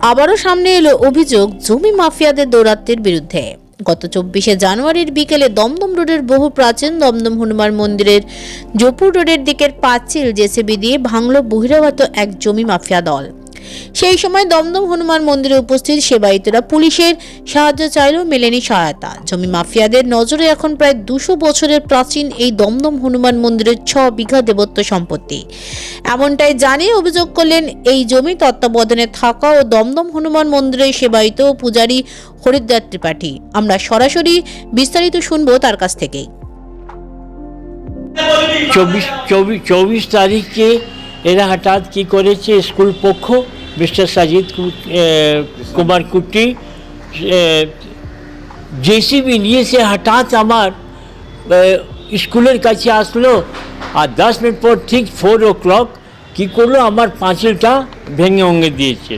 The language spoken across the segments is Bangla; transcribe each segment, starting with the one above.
আবারও সামনে এলো অভিযোগ জমি মাফিয়াদের দৌরাত্মের বিরুদ্ধে। গত চব্বিশে জানুয়ারির বিকেলে দমদম রোডের বহু প্রাচীন দমদম হনুমান মন্দিরের জপুর রোডের দিকের পাঁচিল জেসিবি দিয়ে ভাঙল বহিরাগত এক জমি মাফিয়া দল। সেই সময় দমদম হনুমান মন্দিরে উপস্থিত সেবায়িতরা পুলিশের সাহায্য চাইলেও মেলেনি সহায়তা। জমি মাফিয়াদের নজরে এখন প্রায় দুশো বছরের প্রাচীন এই দমদম হনুমান মন্দিরের ছ বিঘা দেবত্ব সম্পত্তি। এমনটাই জানিয়ে অভিযোগ করলেন এই জমি তত্ত্বাবধানে থাকা ও দমদম হনুমান মন্দিরের সেবায়িত পূজারী হরিদ্বার ত্রিপাঠী। আমরা সরাসরি বিস্তারিত শুনব তার কাছ থেকেই। চব্বিশ চব্বিশ চব্বিশ তারিখে এরা হঠাৎ কি করেছে স্কুল পক্ষ? মিস্টার সাজিদ কুমার কুট্টি জেসিবি নিয়ে সে হঠাৎ আমার স্কুলের কাছে আসলো। আর দশ মিনিট পর ঠিক ফোর ও ক্লক কী করল? আমার পাঁচিলটা ভেঙে ভেঙে দিয়েছে।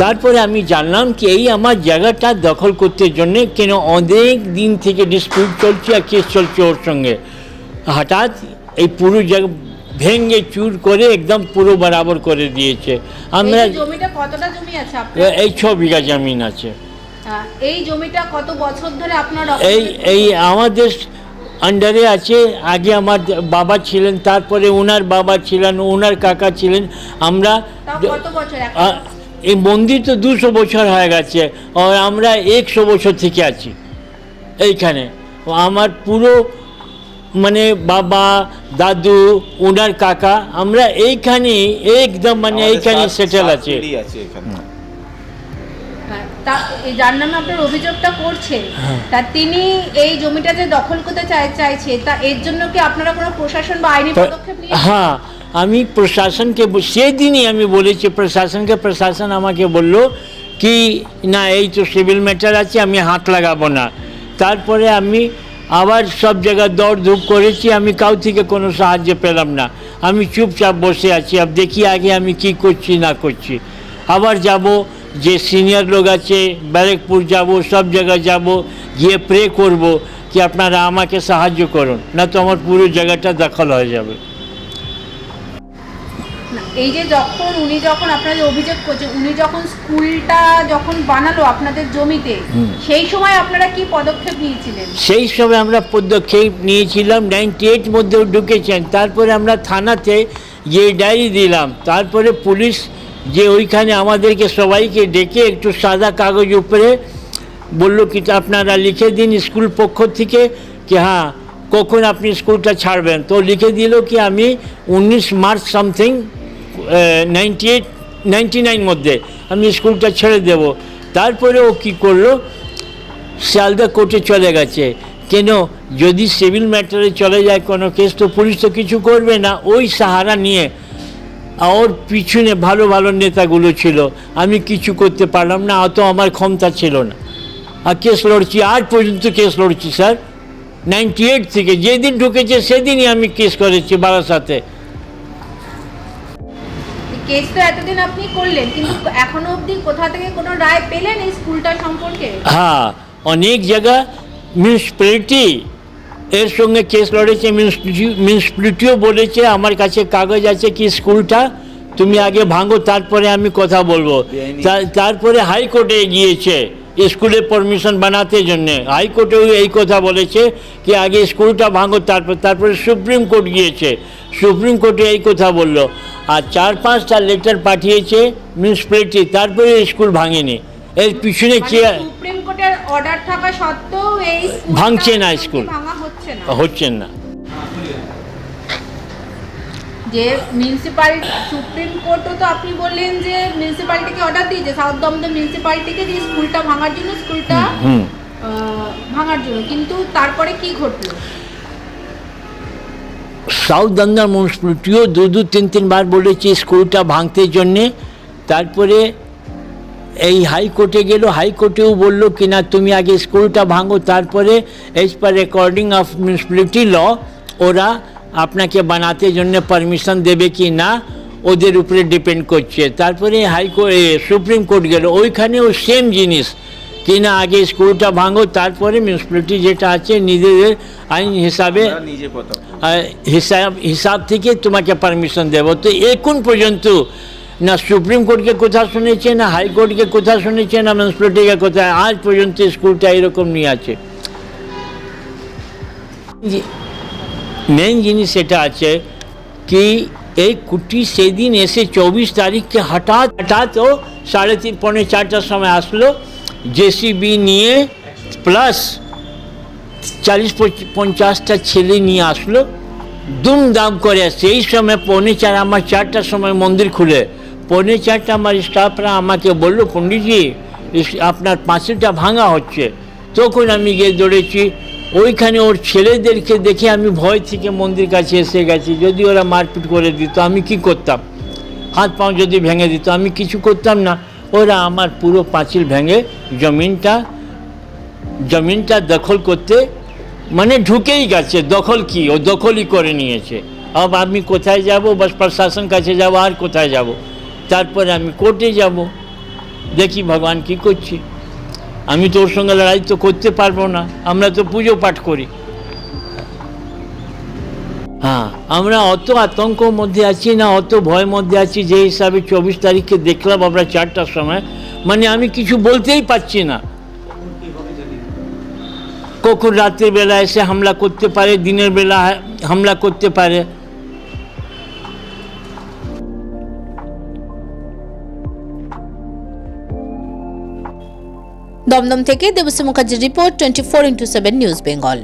তারপরে আমি জানলাম কি এই আমার জায়গাটা দখল করতে জন্য কেন অনেক দিন থেকে ডিসপিউট চলছে আর কেস চলছে ওর সঙ্গে। হঠাৎ এই পুরো জায়গা ভেঙে চুর করে একদম পুরো বরাবর করে দিয়েছে। আমরা জমিটা কতটা জমি আছে এই ছ বিঘা জমিন আছে। এই জমিটা কত বছর ধরে আপনার এই এই আমাদের আন্ডারে আছে। আগে আমার বাবা ছিলেন তারপরে ওনার বাবা ছিলেন ওনার কাকা ছিলেন। আমরা এই মন্দির তো দুশো বছর হয়ে গেছে। আর আমরা একশো বছর থেকে আছি। এইখানে। আমার পুরো মানে বাবা দাদু ওনার কাকা আমরা এইখানে একদম মানে এইখানে সেটেল আছে। পিঁড়ি আছে এখানে। হ্যাঁ, তা এই যার নামে আপনার অভিযোগটা করছেন হ্যাঁ। তা তিনি এই জমিটা যে দখল করতে চাইছে তা এর জন্য কি আপনারা কোনো প্রশাসন বা আইনি পদক্ষেপ হ্যাঁ আমি প্রশাসনকে আমি বলেছি প্রশাসনকে প্রশাসন আমাকে বলল কি না এই তো সিভিল ম্যাটার আছে আমি হাত লাগাবো না। তারপরে আমি আবার সব জায়গায় দৌড় ধূপ করেছি, আমি কাউ থেকে কোনো সাহায্য পেলাম না। আমি চুপচাপ বসে আছি, আর দেখি আগে আমি কি করছি, না করছি। আবার যাব, যে সিনিয়র লোক আছে, ব্যারেকপুর যাব, সব জায়গায় যাব, গিয়ে প্রে করব, কি আপনারা আমাকে সাহায্য করুন, না তো আমার পুরো জায়গাটা দখল হয়ে যাবে। এই যে যখন উনি যখন আপনাদের অভিযোগ করছেন উনি যখন স্কুলটা যখন বানালো আপনাদের জমিতে সেই সময় আপনারা কি পদক্ষেপ নিয়েছিলেন? সেই সময় আমরা পদক্ষেপ নিয়েছিলাম নাইনটি এইট মধ্যেও ঢুকেছেন। তারপরে আমরা থানাতে গিয়ে ডায়েরি দিলাম তারপরে পুলিশ যে ওইখানে আমাদেরকে সবাইকে ডেকে একটু সাদা কাগজ উপরে বলল কি আপনারা লিখে দিন স্কুল পক্ষ থেকে কি হ্যাঁ কখন আপনি স্কুলটা ছাড়বেন? তো লিখে দিল কি আমি উনিশ March something ninety eight ninety nine মধ্যে আমি স্কুলটা ছেড়ে দেব। তারপরে ও কী করল? শিয়ালদা কোর্টে চলে গেছে। কেন? যদি সিভিল ম্যাটারে চলে যায় কোনো কেস তো পুলিশ তো কিছু করবে না। ওই সাহারা নিয়ে ওর পিছনে ভালো ভালো নেতাগুলো ছিল। আমি কিছু করতে পারলাম না, অত আমার ক্ষমতা ছিল না। আর কেস লড়ছি, আজ পর্যন্ত কেস লড়ছি স্যার নাইনটি এইট থেকে যেদিন ঢুকেছে, সেদিনই আমি কেস করেছি বারাসাতে। কেস তো এতদিন আপনি করলেন কিন্তু এখনও অবধি কোথা থেকে কোনো রায় পেলেন এই স্কুলটা সম্পর্কে? হ্যাঁ অনেক জায়গা মিউনিসিপ্যালিটি এর সঙ্গে কেস লড়েছে মিউনিসিপ্যালিটিও বলেছে আমার কাছে কাগজ আছে কি স্কুলটা তুমি আগে ভাঙো তারপরে আমি কথা বলব। তা- তারপরে হাইকোর্টে গিয়েছে স্কুলে পারমিশন বানাতে জন্যে। হাইকোর্টেও এই কথা বলেছে কি আগে স্কুলটা ভাঙো তারপর তারপরে সুপ্রিম কোর্ট গিয়েছে। সুপ্রিম কোর্টে এই কথা বলল। আর চার পাঁচটা লেটার পাঠিয়েছে মিউনিসিপ্যালিটি তারপরে স্কুল ভাঙেনি। এর পিছনে সুপ্রিম কোর্টের অর্ডার থাকা সত্ত্বেও এই ভাঙছে না স্কুল। হচ্ছে না। যে মিউনিসিপালিটি সুপ্রিম কোর্টও তো আপনি বললেন যে মিউনিসিপালিটিকে অর্ডার দিয়েছে সাউথ দমদম মিউনিসিপালিটিকে যে স্কুলটা ভাঙার জন্য স্কুলটা ভাঙার জন্য। কিন্তু তারপরে কি ঘটলো? সাউথ দমদম মিউনিসিপ্যালিটিও দু দু তিন তিনবার বলেছে স্কুলটা ভাঙতে জন্যে। তারপরে এই হাইকোর্টে গেল, হাইকোর্টেও বলল কি না তুমি আগে স্কুলটা ভাঙো, তারপরে as per recording of municipality law ওরা আপনাকে বানাতে জন্য পারমিশন দেবে কি না, ওদের উপরে ডিপেন্ড করছে। তারপরে হাইকোর্ট সুপ্রিম কোর্ট গেল, ওইখানেও সেম জিনিস। কি না আগে স্কুলটা ভাঙো তারপরে মিউনিসিপ্যালিটি যেটা আছে নিজেদের আইন হিসাবে হিসাব হিসাব থেকে তোমাকে পারমিশন দেব। তো এখন পর্যন্ত? না সুপ্রিম কোর্টকে কোথা শুনেছে না হাইকোর্টকে কোথা শুনেছে না মিউনিসিপ্যালিটিকে কোথায় আজ পর্যন্ত স্কুলটা এরকম নিয়ে আছে। মেন জিনিস এটা আছে কি এই কুটি সেদিন এসে চব্বিশ তারিখকে হঠাৎ হঠাৎ ও সাড়ে তিন পৌনে চারটার সময় আসলো। জেসিবি নিয়ে প্লাস চালিশ পঞ্চাশটা ছেলে নিয়ে আসলো। দুমদাম করে সেই সময় পৌনে চার, আমার চারটার সময় মন্দির খুলে। পৌনে চারটা আমার স্টাফরা আমাকে বলল, পণ্ডিতজি আপনার পাঁচিলটা ভাঙা হচ্ছে। তখন আমি গিয়ে দৌড়েছি। ওইখানে ওর ছেলেদেরকে দেখে আমি ভয় থেকে মন্দির কাছে এসে গেছি। যদি ওরা মারপিট করে দিত, আমি কি করতাম? হাত পাও যদি ভেঙে দিত, আমি কিছু করতাম না। ওরা আমার পুরো পাঁচিল ভেঙে জমিনটা জমিনটা দখল করতে মানে ঢুকেই গেছে, দখল কি? ও দখলই করে নিয়েছে। আব আমি কোথায় যাব? বাস প্রশাসন কাছে যাব, আর কোথায় যাব? তারপরে আমি কোর্টে যাব। দেখি ভগবান কি করছি। আমি তোর সঙ্গে লড়াই তো করতে পারব না। আমরা তো পুজো পাঠ করি। হ্যাঁ আমরা অত আতঙ্কর মধ্যে আছি না, অত ভয়ের মধ্যে আছি যে হিসাবে চব্বিশ তারিখে দেখলাম আমরা চারটার সময়। মানে আমি কিছু বলতেই পারছি না। কখন রাতের বেলা এসে হামলা করতে পারে, দিনের বেলা হামলা করতে পারে। দমদম থেকে দেবশ্রী মুখার্জির report twenty four into seven news Bengal.